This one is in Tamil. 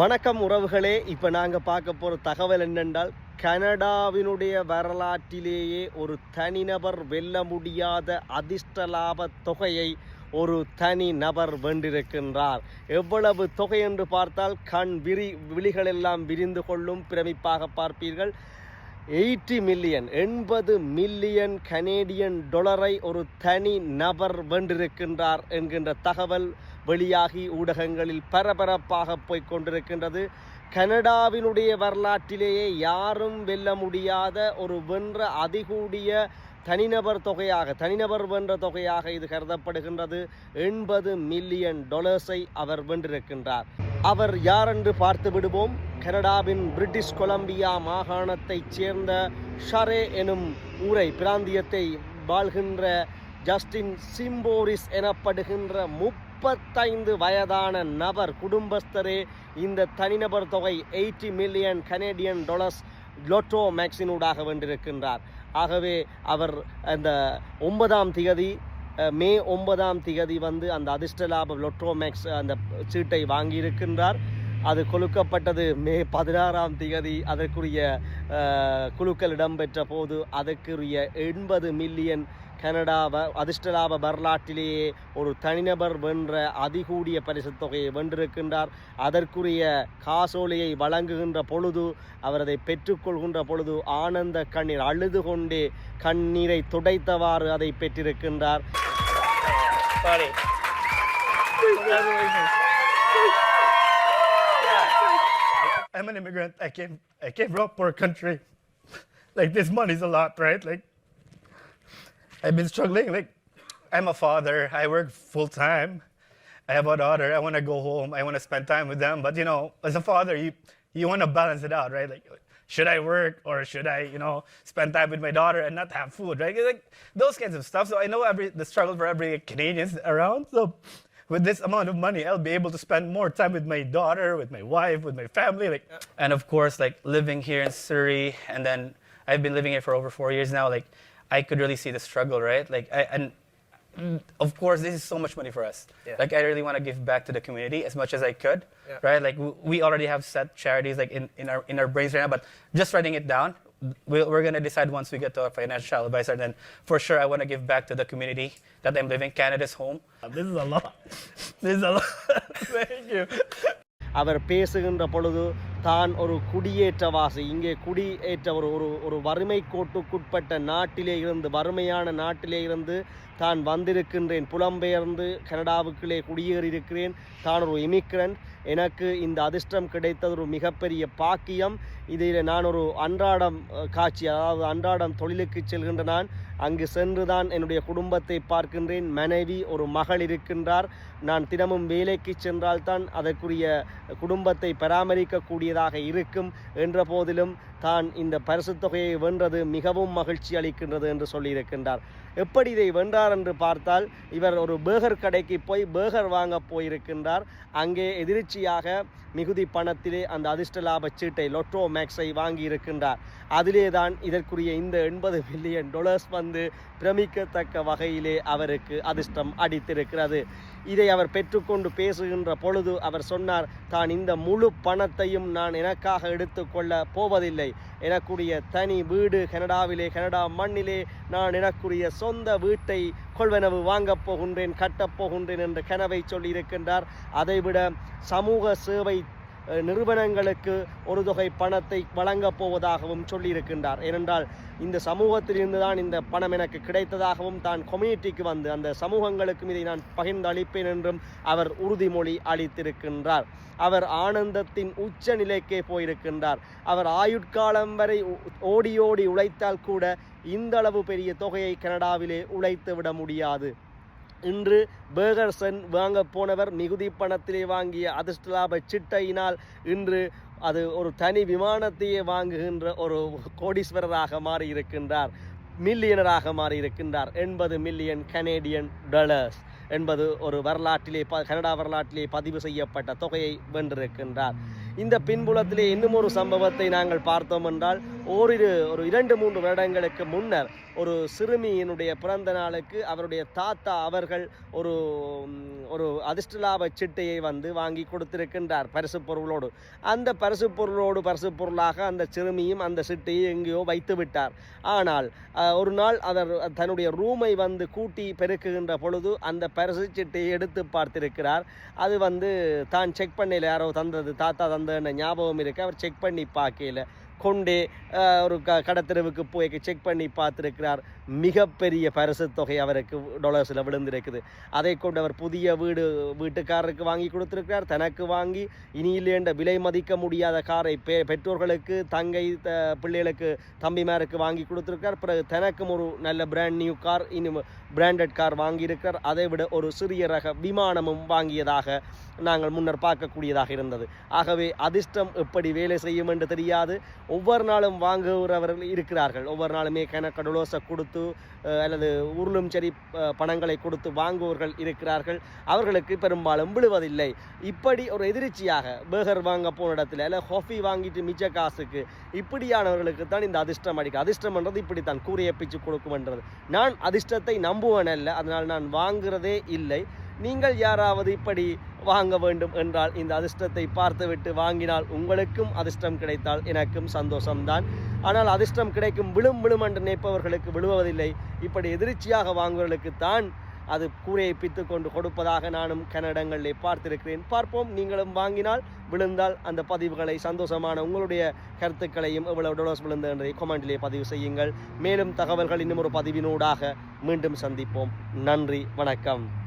வணக்கம் உறவுகளே இப்போ நாங்கள் பார்க்க போகிற தகவல் என்னென்றால் கனடாவினுடைய வரலாற்றிலேயே ஒரு தனிநபர் வெல்ல முடியாத அதிர்ஷ்ட லாப தொகையை ஒரு தனி நபர் வென்றிருக்கின்றார். எவ்வளவு தொகை என்று பார்த்தால் கண் விரி விழிகளெல்லாம் விரிந்து கொள்ளும் பிரமிப்பாக பார்ப்பீர்கள். எயிட்டி மில்லியன் எண்பது மில்லியன் கனேடியன் டொலரை ஒரு தனி நபர் வென்றிருக்கின்றார் என்கின்ற தகவல் வெளியாகி ஊடகங்களில் பரபரப்பாக போய்க் கொண்டிருக்கின்றது. கனடாவினுடைய வரலாற்றிலேயே யாரும் வெல்ல முடியாத ஒரு வென்ற அதிகூடிய தனிநபர் தொகையாக தனிநபர் வென்ற தொகையாக இது கருதப்படுகின்றது. எண்பது மில்லியன் டொலர்ஸை அவர் வென்றிருக்கின்றார். அவர் யாரென்று பார்த்து விடுவோம்? கனடாவின் பிரிட்டிஷ் கொலம்பியா மாகாணத்தைச் சேர்ந்த ஷரே எனும் ஊரை பிராந்தியத்தை வாழ்கின்ற ஜஸ்டின் சிம்போரிஸ் எனப்படுகின்ற முப்பத்தைந்து வயதான நபர் குடும்பஸ்தரே இந்த தனிநபர் தொகை eighty million Canadian dollars lotto மேக்ஸினூடாக வென்றிருக்கின்றார். ஆகவே அவர் அந்த ஒன்பதாம் திகதி மே ஒன்பதாம் திகதி வந்து அந்த அதிர்ஷ்ட லாப லொட்ரோமேக்ஸ் அந்த சீட்டை வாங்கியிருக்கின்றார். அது கொடுக்கப்பட்டது மே பதினாறாம் திகதி. அதற்குரிய அஹ், இடம்பெற்ற போது அதற்குரிய எண்பது மில்லியன் கனடா வ- அதிர்ஷ்ட லாப வரலாற்றிலேயே ஒரு தனிநபர் வென்ற அதிகூடிய பரிசுத் தொகையை வென்றிருக்கின்றார் அதற்குரிய காசோலையை வழங்குகின்ற பொழுது அவர் அதை பெற்றுக்கொள்கின்ற பொழுது ஆனந்த கண்ணீர் அழுது கொண்டே கண்ணீரை துடைத்தவாறு அதை பெற்றிருக்கின்றார். I'm an immigrant. I came I came from a poor country. Like this money's a lot, right? Like I've been struggling. Like I'm a father. I work full time. I have a daughter. I want to go home. I want to spend time with them. But you know, as a father, you you want to balance it out, right? Like, should I work or should I, you know, spend time with my daughter and not have food, right? Like those kinds of stuff. So I know every the struggle for every Canadian around. So with this amount of money, I'll be able to spend more time with my daughter, with my wife, with my family, like, and of course, like living here in Surrey, and then I've been living here for over four years now. Like, I could really see the struggle, right? Like, I, and Mm, of course, this is so much money for us. Yeah. Like, I really want to give back to the community as much as I could, Yeah. right? Like, w- we already have set charities like in, in our in our brains right now, but just writing it down, we we're gonna decide once we get to our financial advisor. Then, for sure, I want to give back to the community that I'm living. Canada's home. This is a lot. This is a lot. Thank you. அவர் பேசுகின்ற பொழுது தான் ஒரு குடியேற்றவாசி. இங்கே குடியேற்ற ஒரு ஒரு ஒரு வறுமை கோட்டுக்குட்பட்ட நாட்டிலே இருந்து வறுமையான நாட்டிலே இருந்து தான் வந்திருக்கின்றேன். புலம்பெயர்ந்து கனடாவுக்குள்ளே குடியேறியிருக்கிறேன். தான் ஒரு இமிக்ரண்ட் எனக்கு இந்த அதிர்ஷ்டம் கிடைத்தது ஒரு மிகப்பெரிய பாக்கியம். இதில் நான் ஒரு அன்றாடம் காட்சி அதாவது அன்றாடம் தொழிலுக்கு செல்கின்ற நான் அங்கு சென்று தான் என்னுடைய குடும்பத்தை பார்க்கின்றேன். மனைவி ஒரு மகள் இருக்கின்றார். நான் தினமும் வேலைக்கு சென்றால்தான் அதற்குரிய குடும்பத்தை கூடியதாக இருக்கும் என்ற போதிலும் தான் இந்த பரிசு தொகையை வென்றது மிகவும் மகிழ்ச்சி அளிக்கின்றது என்று சொல்லியிருக்கின்றார். எப்படி இதை வென்றார் என்று பார்த்தால் இவர் ஒரு பேகர் கடைக்கு போய் பேகர் வாங்க போயிருக்கின்றார். அங்கே எதிர்ச்சியாக மிகுதி பணத்திலே அந்த அதிர்ஷ்ட லாப சீட்டை லொட்டோ மேக்ஸை வாங்கி இருக்கின்றார் அதிலே தான் இதற்குரிய இந்த எண்பது மில்லியன் டொலர்ஸ் வந்து பிரமிக்கத்தக்க வகையிலே அவருக்கு அதிர்ஷ்டம் அடித்திருக்கிறது. இதை அவர் பெற்றுக்கொண்டு பேசுகின்ற பொழுது அவர் சொன்னார் தான் இந்த முழு பணத்தையும் நான் எனக்காக எடுத்துக்கொள்ள போவதில்லை. எனக்குரிய தனி வீடு கனடாவிலே கனடா மண்ணிலே நான் எனக்குரிய சொந்த வீட்டை கொள்வனவு வாங்கப் போகின்றேன் கட்டப் போகின்றேன் என்ற கனவை சொல்லியிருக்கின்றார். அதைவிட சமூக சேவை நிறுவனங்களுக்கு ஒரு தொகை பணத்தை வழங்கப் போவதாகவும் சொல்லியிருக்கின்றார். ஏனென்றால் இந்த சமூகத்திலிருந்து தான் இந்த பணம் எனக்கு கிடைத்ததாகவும் தான் கம்யூனிட்டிக்கு வந்து அந்த சமூகங்களுக்கும் இதை நான் பகிர்ந்து அளிப்பேன் என்றும் அவர் உறுதிமொழி அளித்திருக்கின்றார். அவர் ஆனந்தத்தின் உச்ச நிலைக்கே போயிருக்கின்றார். அவர் ஆயுட்காலம் வரை ஓடி ஓடி உழைத்தால் கூட இந்த அளவு பெரிய தொகையை கனடாவிலே உழைத்து விட முடியாது. இன்று பேகர்சன் வாங்க போனவர் மிகுதி பணத்திலே வாங்கிய அதிர்ஷ்ட லாப சிட்டையினால் இன்று அது ஒரு தனி விமானத்தையே வாங்குகின்ற ஒரு கோடீஸ்வரராக மாறியிருக்கின்றார் மில்லியனராக மாறியிருக்கின்றார். எண்பது மில்லியன் கனேடியன் டாலர்ஸ் என்பது ஒரு வரலாற்றிலே ப கனடா வரலாற்றிலே பதிவு செய்யப்பட்ட தொகையை வென்றிருக்கின்றார். இந்த பின்புலத்திலே இன்னும் ஒரு சம்பவத்தை நாங்கள் பார்த்தோம் என்றால் ஓரிரு ஒரு இரண்டு மூன்று வருடங்களுக்கு முன்னர் ஒரு சிறுமியினுடைய பிறந்த நாளுக்கு அவருடைய தாத்தா அவர்கள் ஒரு ஒரு அதிர்ஷ்டலாப சிட்டையை வந்து வாங்கி கொடுத்திருக்கின்றார் பரிசு பொருளோடு. அந்த பரிசு பொருளோடு பரிசு பொருளாக அந்த சிறுமியும் அந்த சிட்டையை எங்கேயோ வைத்து விட்டார். ஆனால் ஒரு நாள் அவர் தன்னுடைய ரூமை வந்து கூட்டி பெருக்குகின்ற பொழுது அந்த பரிசு சிட்டையை எடுத்து பார்த்திருக்கிறார். அது வந்து தான் செக் பண்ணல யாரோ தந்தது தாத்தா தந்ததுன்னு ஞாபகம் இருக்கு. அவர் செக் பண்ணி பார்க்கல கொண்டே ஒரு க கடத்தெருவுக்கு போய் செக் பண்ணி பார்த்துருக்கிறார். மிகப்பெரிய பரிசு தொகை அவருக்கு டொலர்ஸில் விழுந்திருக்குது. அதை கொண்டு அவர் புதிய வீடு வீட்டுக்காரருக்கு வாங்கி கொடுத்துருக்கிறார். தனக்கு வாங்கி இனியிலேண்ட விலை மதிக்க முடியாத காரை பெ பெற்றோர்களுக்கு தங்கை த பிள்ளைகளுக்கு தம்பிமாருக்கு வாங்கி கொடுத்துருக்கார் பிறகு தனக்கும் ஒரு நல்ல பிராண்ட் நியூ கார் இனி பிராண்டட் கார் வாங்கியிருக்கிறார். அதை விட ஒரு சிறிய ரக விமானமும் வாங்கியதாக நாங்கள் முன்னர் பார்க்கக்கூடியதாக இருந்தது. ஆகவே அதிர்ஷ்டம் எப்படி வேலை செய்யும் என்று தெரியாது. ஒவ்வொரு நாளும் வாங்குகிறவர்கள் இருக்கிறார்கள். ஒவ்வொரு நாளுமே கணக்கடலோசை கொடுத்து அல்லது உருளும் சரி பணங்களை கொடுத்து வாங்குவர்கள் இருக்கிறார்கள். அவர்களுக்கு பெரும்பாலும் விழுவதில்லை. இப்படி ஒரு எதிர்ச்சியாக பேகர் வாங்க போன இடத்துல இல்லை ஹாஃபி வாங்கிட்டு மிச்ச காசுக்கு இப்படியானவர்களுக்கு தான் இந்த அதிர்ஷ்டம் அடிக்கும் அதிர்ஷ்டம்ன்றது இப்படி தான் கூறிய பிச்சு கொடுக்கும்ன்றது நான் அதிர்ஷ்டத்தை நம்புவேன் அல்ல அதனால் நான் வாங்குறதே இல்லை. நீங்கள் யாராவது இப்படி வாங்க வேண்டும் என்றால் இந்த அதிர்ஷ்டத்தை பார்த்துவிட்டு வாங்கினால் உங்களுக்கும் அதிர்ஷ்டம் கிடைத்தால் எனக்கும் சந்தோஷம்தான். ஆனால் அதிர்ஷ்டம் கிடைக்கும் விழும் விழும் என்று நினைப்பவர்களுக்கு விழுவதில்லை. இப்படி எதிர்ச்சியாக வாங்குவர்களுக்குத்தான் அது கூரையை பித்து கொண்டு கொடுப்பதாக நானும் கன்னடங்களிலே பார்த்திருக்கிறேன். பார்ப்போம் நீங்களும் வாங்கினால் விழுந்தால் அந்த பதிவுகளை சந்தோஷமான உங்களுடைய கருத்துக்களையும் எவ்வளவு டொலர்ஸ் விழுந்து என்பதை கொமெண்டிலே பதிவு செய்யுங்கள். மேலும் தகவல்கள் இன்னும் ஒரு பதிவினூடாக மீண்டும் சந்திப்போம். நன்றி வணக்கம்.